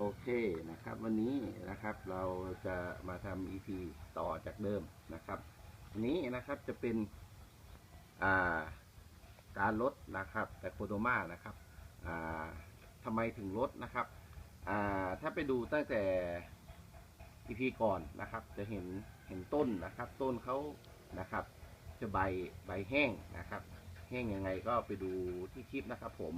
โอเคนะครับ วันนี้นะครับเราจะมาทำ EP ต่อจากเดิมนะครับอันนี้นะครับจะเป็นาการลดนะครับ แต่โคโดมานะครับทำไมถึงลดนะครับถ้าไปดูตั้งแต่ EP ก่อนนะครับ จะเห็นเห็นต้นนะครับ ต้นเขานะครับ จะใบใบแห้งนะครับ แห้งยังไงก็ไปดูที่คลิปนะครับผม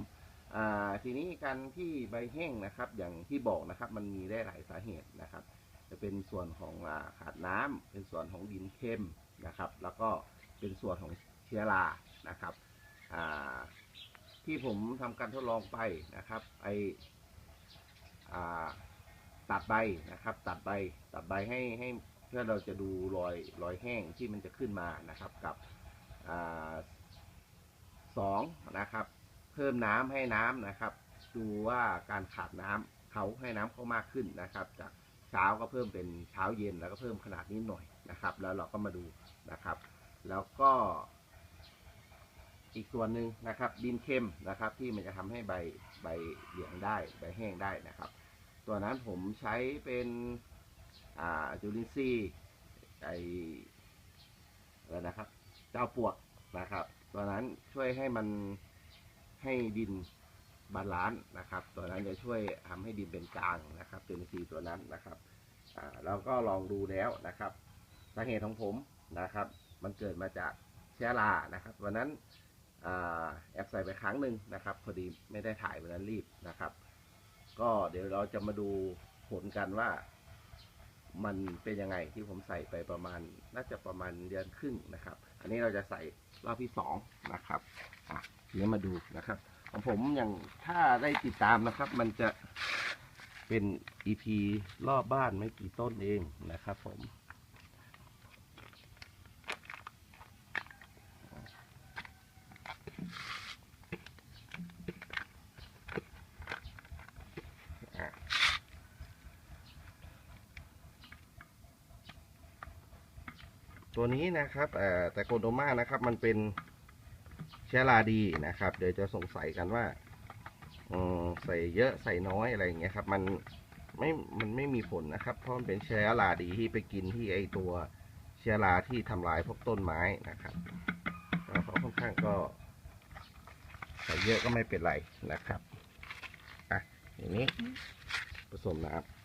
อ่าทีนี้การที่ใบแห้งนะครับ อย่างที่บอกนะครับ มันมีได้หลายสาเหตุนะครับ จะเป็นส่วนของอขาดน้ำเป็นส่วนของดินเค็มนะครับ แล้วก็เป็นส่วนของเชื้อรานะครับอ่าที่ผมทำการทดลองไปนะครับไออ่าตัดใบนะครับ ตัดใบตัดใบให้ให้เพื่อเราจะดูรอยรอยแห้งที่มันจะขึ้นมานะครับกับอ่าสองนะครับ เพิ่มน้ำให้น้ำนะครับ ดูว่าการขาดน้ำเขาให้น้ำเขามากขึ้นนะครับ จากเช้าก็เพิ่มเป็นเช้าเย็นแล้วก็เพิ่มขนาดนี้หน่อยนะครับ แล้วเราก็มาดูนะครับ แล้วก็อีกส่วนหนึ่งนะครับดินเค็มนะครับ ที่มันจะทำให้ใบใบเหลืองได้ใบแห้งได้นะครับ ตัวนั้นผมใช้เป็นจุลินทรีย์ไออะไรนะครับ เจ้าปวกนะครับ ตัวนั้นช่วยให้มัน ให้ดินบาลานซ์นะครับ ตัวนั้นจะช่วยทำให้ดินเป็นกลางนะครับจุลินทรีย์ตัวนั้นนะครับเราก็ลองดูแล้วนะครับสาเหตุของผมนะครับ มันเกิดมาจากเชื้อรานะครับ วันนั้นอแอบใส่ไปครั้งหนึ่งนะครับ พอดีไม่ได้ถ่ายวันนั้นรีบนะครับ ก็เดี๋ยวเราจะมาดูผลกันว่ามันเป็นยังไงที่ผมใส่ไปประมาณน่าจะประมาณเดือนครึ่งนะครับ อันนี้เราจะใส่รอบที่สองนะครับอะเดี๋ยวมาดูนะครับ ของผมอย่างถ้าได้ติดตามนะครับ มันจะเป็น EP รอบบ้านไม่กี่ต้นเองนะครับผม อะ ตัวนี้นะครับแต่โกโดมานะครับ มันเป็นเชื้อราดีนะครับ เดี๋ยวจะสงสัยกันว่าใส่เยอะใส่น้อยอะไรอย่างเงี้ยครับ มันไม่มันไม่มีผลนะครับ เพราะมันเป็นเชื้อราดีที่ไปกินที่ไอตัวเชื้อราที่ทำลายพวกต้นไม้นะครับแล้วเขาค่อนข้างก็ใส่เยอะก็ไม่เป็นไรนะครับอะอย่างนี้ผสมน้ำ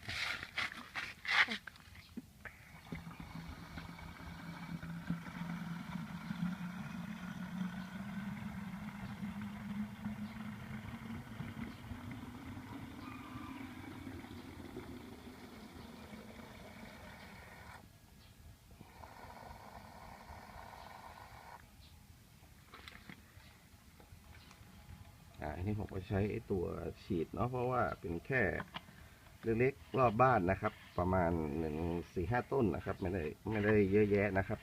อันนี้ผมก็ใช้ตัวฉีดเนาะเพราะว่าเป็นแค่เล็กๆรอบบ้านนะครับ ประมาณหนึ่งสี่ห้าต้นนะครับ ไม่ได้ไม่ได้เยอะแยะนะครับ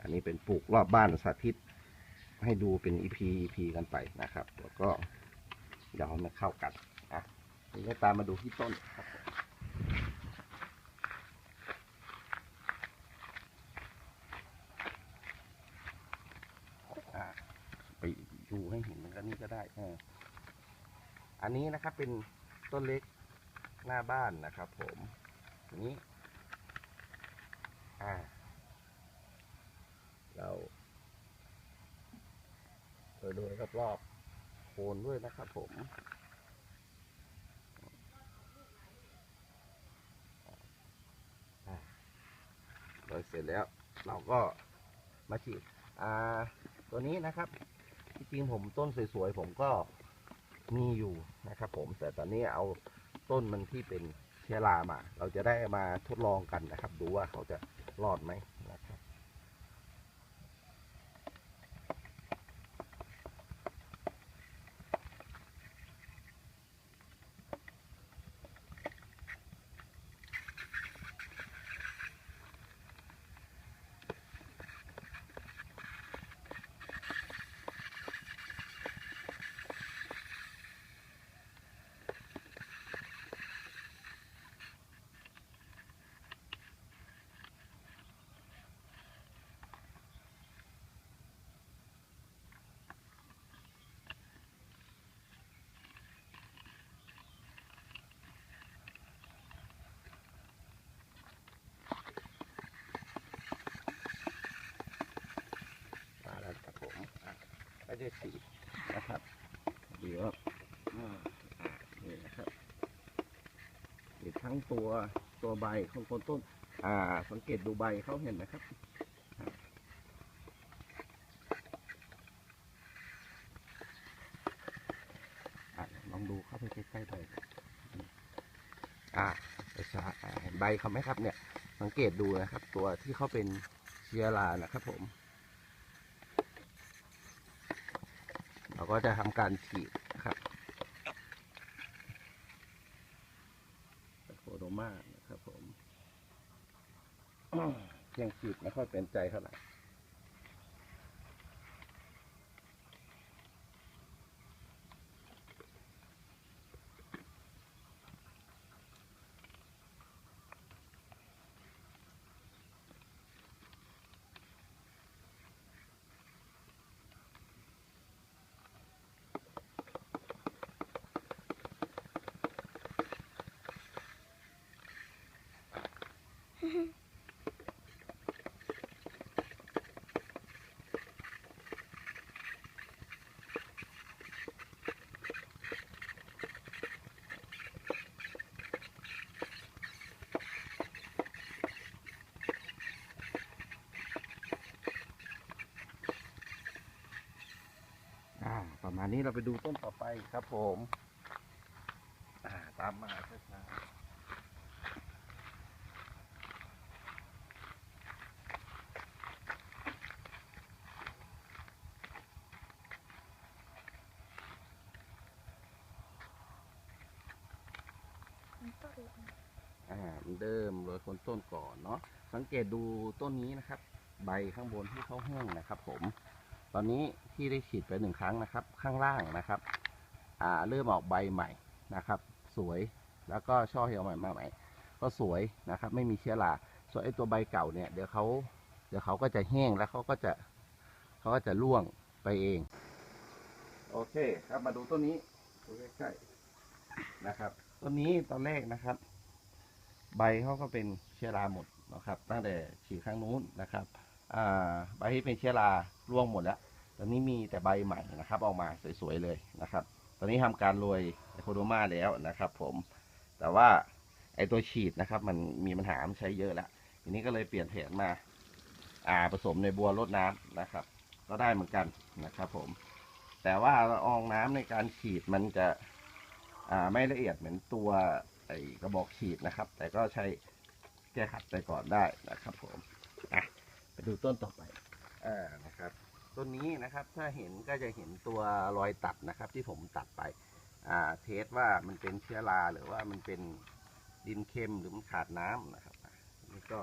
อันนี้เป็นปลูกรอบบ้านสาธิต ให้ดูเป็น EP EP กันไปนะครับ แล้วก็เดี๋ยวมาเข้ากันอะทีนี้ตามมาดูที่ต้นครับไปดูให้เห็นมันก็นี่ก็ได้เอันนี้นะครับเป็นต้นเล็กหน้าบ้านนะครับ ผมนี้อ่าเราเราดูรอบๆโคนด้วยนะครับ ผมอ่าโดยเสร็จแล้ว เราก็มาฉีดอ่าตัวนี้นะครับที่จริงผมต้นสวยๆ ผมก็ มีอยู่นะครับ ผมแต่ตอนนี้เอาต้นมันที่เป็นเชื้อรามา เราจะได้มาทดลองกันนะครับ ดูว่าเขาจะรอดไหมนะครับ อ ได้ฉีดนะครับ เดี๋ยวอ่าอ่านี่นะครับฉีดทั้งตัวตัวใบของคนต้น อ่า สังเกตดูใบเขาเห็นนะครับลองดูเข้าไปใกล้ๆใบอ่าประชาอ่าเห็นใบเขาไหมครับเนี่ย สังเกตดูนะครับ ตัวที่เขาเป็นเชื้อรานะครับผม เราก็จะทำการฉีดนะครับโคโดมานะครับผมยังฉีดไม่ค่อยเป็นใจเท่าไหร่ มานี้เราไปดูต้นต่อไปครับผมาตามมาช้าอ่าเหมือนเดิมโรยคนต้นก่อนเนาะสังเกตดูต้นนี้นะครับ ใบข้างบนที่เขาแห้งนะครับผม ตอนนี้ที่ได้ฉีดไปหนึ่งครั้งนะครับ ข้างล่างนะครับ อ่าเริ่มออกใบใหม่นะครับ สวยแล้วก็ช่อเหี่ยวใหม่มาใหม่ ก็สวยนะครับ ไม่มีเชื้อราส่วนไอ้ตัวใบเก่าเนี่ยเดี๋ยวเขาเดี๋ยวเขาก็จะแห้งแล้วเขาก็จะเขาก็จะร่วงไปเอง โอเคครับมาดูต้นนี้ดูใกล้ๆนะครับต้นนี้ตอนแรกนะครับ ใบเขาก็เป็นเชื้อราหมดนะครับ ตั้งแต่ฉีดครั้งนู้นนะครับ ใบที่เป็นเชื้อราร่วงหมดแล้ว ตอนนี้มีแต่ใบใหม่นะครับ ออกมาสวยๆเลยนะครับ ตอนนี้ทำการโรยไอโคโดมาแล้วนะครับ ผมแต่ว่าไอตัวฉีดนะครับ มันมีปัญหามันใช้เยอะแล้วทีนี้ก็เลยเปลี่ยนแผนมา อ่าผสมในบัวรดน้ำนะครับ ก็ได้เหมือนกันนะครับ ผม แต่ว่าละอองน้ำในการฉีดมันจะอ่าไม่ละเอียดเหมือนตัวไอกระบอกฉีดนะครับ แต่ก็ใช้แก้ขัดไปก่อนได้นะครับ ผมอะ ดูต้นต่อไปอ่านะครับ ต้นนี้นะครับถ้าเห็นก็จะเห็นตัวรอยตัดนะครับ ที่ผมตัดไปอ่าเทสว่ามันเป็นเชื้อราหรือว่ามันเป็นดินเค็มหรือมันขาดน้ำนะครับนี่ก็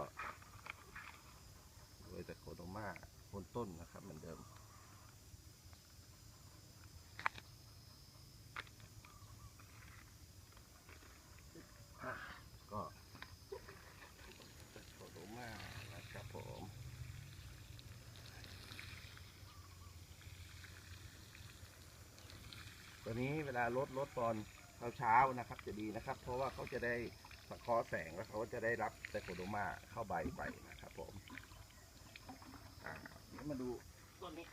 โดยแต่โคโดมาบนต้นนะครับเหมือนเดิม ก็โคโดมานะครับผม ตัวนี้เวลาลดลดตอนเช้าๆนะครับ จะดีนะครับ เพราะว่าเขาจะได้สะเคราะห์แสงแล้วเขาจะได้รับไตโคโดมาเข้าใบไปนะครับผมเดี๋ยวมาดูต้นนี้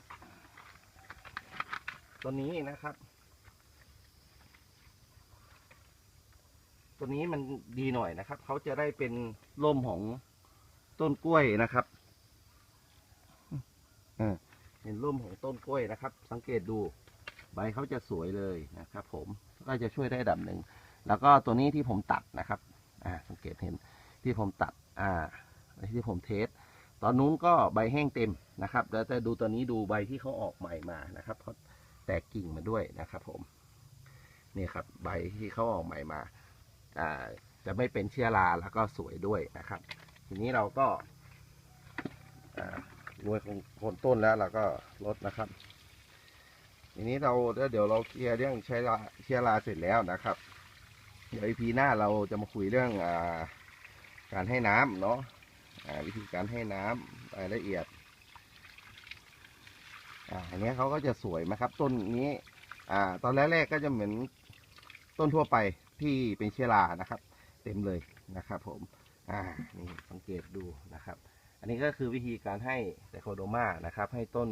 ต้นนี้นะครับตัวนี้มันดีหน่อยนะครับ เขาจะได้เป็นร่มของต้นกล้วยนะครับเออเป็นร่มของต้นกล้วยนะครับ สังเกตดู ใบเขาจะสวยเลยนะครับ ผมก็จะช่วยได้ดับหนึ่งแล้วก็ตัวนี้ที่ผมตัดนะครับอ่าสังเกตเห็นที่ผมตัดอ่าที่ผมเทสตอนนู้นก็ใบแห้งเต็มนะครับแล้วแต่ดูตัวนี้ดูใบที่เขาออกใหม่มานะครับเขาแตกกิ่งมาด้วยนะครับ ผมนี่ครับใบที่เขาออกใหม่มาอ่าจะไม่เป็นเชื้อราแล้วก็สวยด้วยนะครับ ทีนี้เราก็อ่าโรยโคนต้นแล้วเราก็ลดนะครับ ทีนี้เราเดี๋ยวเราเคลียร์เรื่องเชื้อราเชื้อราเสร็จแล้วนะครับ เดี๋ยวอีพีหน้าเราจะมาคุยเรื่องอาการให้น้ำเนาะวิธีการให้น้ำรายละเอียดอ่าอันนี้เขาก็จะสวยนะครับ ต้นนี้อ่าตอนแรกๆก็จะเหมือนต้นทั่วไปที่เป็นเชื้อรานะครับ เต็มเลยนะครับ ผมอ่านี่สังเกตดูนะครับ อันนี้ก็คือวิธีการให้ไดโคโดมานะครับ ให้ต้น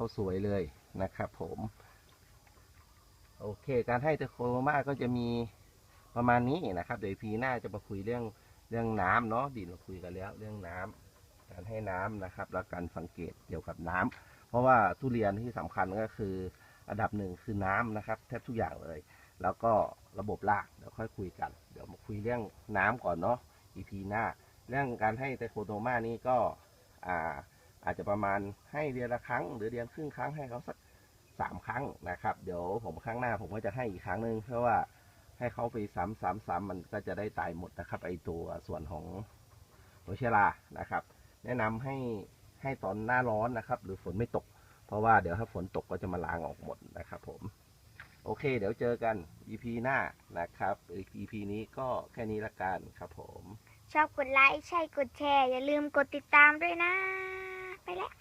เขาสวยเลยนะครับผม โอเค การให้เตโคโรมาก็จะมีประมาณนี้นะครับ เดี๋ยวพีหน้าจะมาคุยเรื่องเรื่องน้ำเนาะดินเราคุยกันแล้ว เรื่องน้ำการให้น้ำนะครับ แล้วการสังเกตเกี่ยวกับน้ำเพราะว่าทุเรียนที่สำคัญก็คืออันดับหนึ่งคือน้ำนะครับ แทบทุกอย่างเลย แล้วก็ระบบรากเดี๋ยวค่อยคุยกัน เดี๋ยวมาคุยเรื่องน้ำก่อนเนาะ EP หน้า เรื่องการให้ไตโคโดมานี่ก็อ่า อาจจะประมาณให้เดือนละครั้ง หรือเดือนครึ่งครั้งให้เขาสักสามครั้งนะครับ เดี๋ยวผมครั้งหน้าผมก็จะให้อีกครั้งหนึ่งเพราะว่าให้เขาไปซ้ำซ้ำซ้ำมันก็จะได้ตายหมดนะครับไอตัวส่วนของหัวเชื้อรานะครับ แนะนำให้ให้ตอนหน้าร้อนนะครับ หรือฝนไม่ตก เพราะว่าเดี๋ยวถ้าฝนตกก็จะมาล้างออกหมดนะครับผมโอเค เดี๋ยวเจอกัน EP หน้านะครับ EP นี้ก็แค่นี้ละกันครับผม ชอบกดไลค์ใช่กดแชร์ อย่าลืมกดติดตามด้วยนะ ไปแล้ว